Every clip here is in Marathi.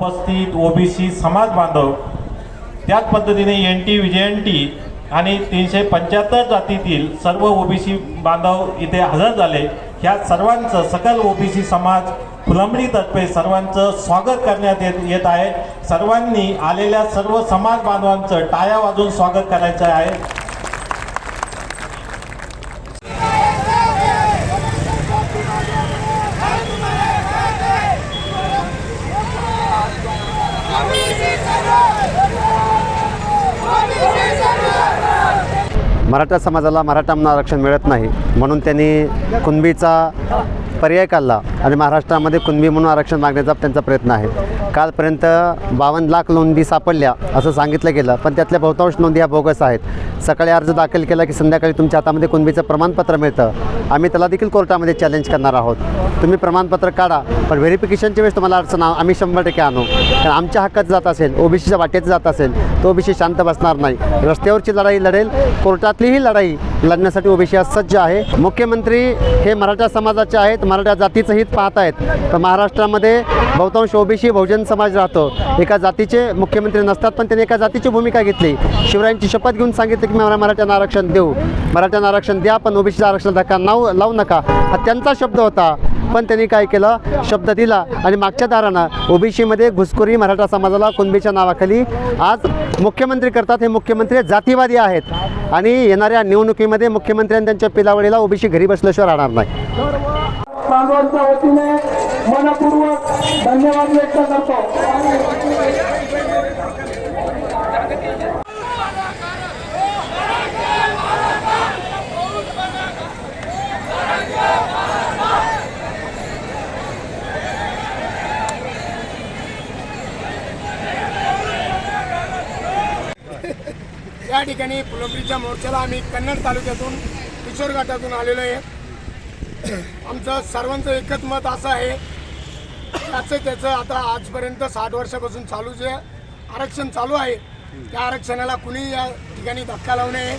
उपस्थित ओबीसी समाज बांधव त्याच पद्धतीने एन टी विजयंटी टी आणि तीनशे पंच्याहत्तर जातीतील सर्व ओबीसी बांधव इथे हजर झाले. ह्या सर्वांचं सकल ओबीसी समाज फुलंबरीतर्फे सर्वांचं स्वागत करण्यात येत येत आहे. सर्वांनी आलेल्या सर्व समाज बांधवांचं टाया वाजून स्वागत करायचं आहे. मराठा समाजाला मराठा म्हणून आरक्षण मिळत नाही. म्हणून त्यांनी कुणबीचा पर्याय काढला आणि महाराष्ट्रामध्ये कुणबी म्हणून आरक्षण मागण्याचा त्यांचा प्रयत्न आहे. कालपर्यंत बावन्न लाख नोंदी सापडल्या असं सांगितलं गेलं. पण त्यातल्या बहुतांश नोंदी ह्या बोगस आहेत. सकाळी अर्ज दाखल केला की संध्याकाळी तुमच्या हातामध्ये कुणबीचं प्रमाणपत्र मिळतं. आम्ही त्याला देखील कोर्टामध्ये चॅलेंज करणार आहोत. तुम्ही प्रमाणपत्र काढा पण व्हेरिफिकेशनच्या वेळेस तुम्हाला अडचण आम्ही शंभर टक्के आणू. कारण आमच्या हक्कात जात असेल ओबीसीच्या वाटेत जात असेल तो ओबीसी शांत बसणार नाही. रस्त्यावरची लढाई लढेल कोर्टातलीही लढाई लढण्यासाठी ओबीसी आज सज्ज आहे. मुख्यमंत्री हे मराठा समाजाचे आहेत मराठा जातीचं हित पाहत आहेत. तर महाराष्ट्रामध्ये बहुतांश ओबीसी बहुजन समाज राहतो. एका जातीचे मुख्यमंत्री नसतात पण त्यांनी एका जातीची भूमिका घेतली. शिवरायांची शपथ घेऊन सांगितलं की मला मराठ्यांना आरक्षण देऊ. मराठ्यांना आरक्षण द्या पण ओबीसीचं आरक्षण धक्का नाव लावू नका. हा त्यांचा शब्द होता. पण त्यांनी काय केलं? शब्द दिला. आणि मागच्या दारानं ओबीसीमध्ये घुसखोरी मराठा समाजाला कुणबीच्या नावाखाली आज मुख्यमंत्री करतात. हे मुख्यमंत्री जातीवादी आहेत. आणि येणाऱ्या निवडणुकीमध्ये मुख्यमंत्र्यांनी त्यांच्या पिलावळीला ओबीसी घरी बसल्याशिवाय राहणार नाही. बांधवांच्या वतीने मनपूर्वक धन्यवाद व्यक्त करतो. या ठिकाणी फुलंब्रीच्या मोर्चाला आम्ही कन्नड तालुक्यातून किशोर घाटातून आलेलो आहे. आमचं सर्वांचं एकच मत असं आहे. त्याचं त्याचं आता आजपर्यंत साठ वर्षापासून चालू जे आरक्षण चालू आहे त्या आरक्षणाला कुणी या ठिकाणी धक्का लावू नये.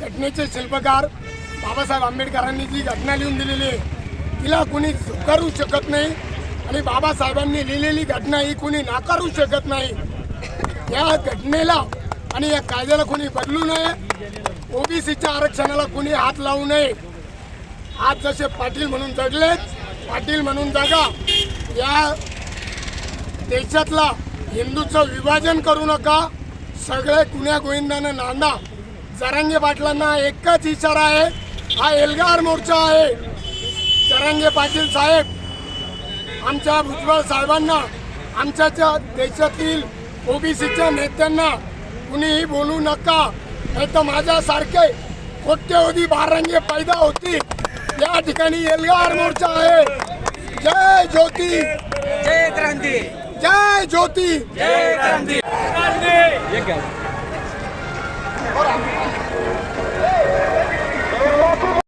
घटनेचे शिल्पकार बाबासाहेब आंबेडकरांनी जी घटना लिहून दिलेली आहे तिला कुणी स्वीकारू शकत नाही आणि बाबासाहेबांनी लिहिलेली घटना ही कुणी नाकारू शकत नाही. या घटनेला आणि या कायद्याला कोणी बदलू नये. ओबीसीच्या आरक्षणाला कुणी हात लावू नये. आज जसे पाटील म्हणून जगलेत पाटील म्हणून जागा. या देशातला हिंदूचं विभाजन करू नका. सगळे कुण्या गोविंदानं नांदा. जरांगे पाटलांना एकच विचार आहे हा एल्गार मोर्चा आहे. जरांगे पाटील साहेब आमच्या भुजबळ साहेबांना आमच्या देशातील ओबीसीच्या नेत्यांना कुणीही बोलू नका. नाही तर माझ्यासारखे कोट्यवधी बारांगे पैदा होती या ठिकाणी एल्गार मोर्चा आहे. जय ज्योती. जय क्रांती. जय ज्योती. जय क्रांती.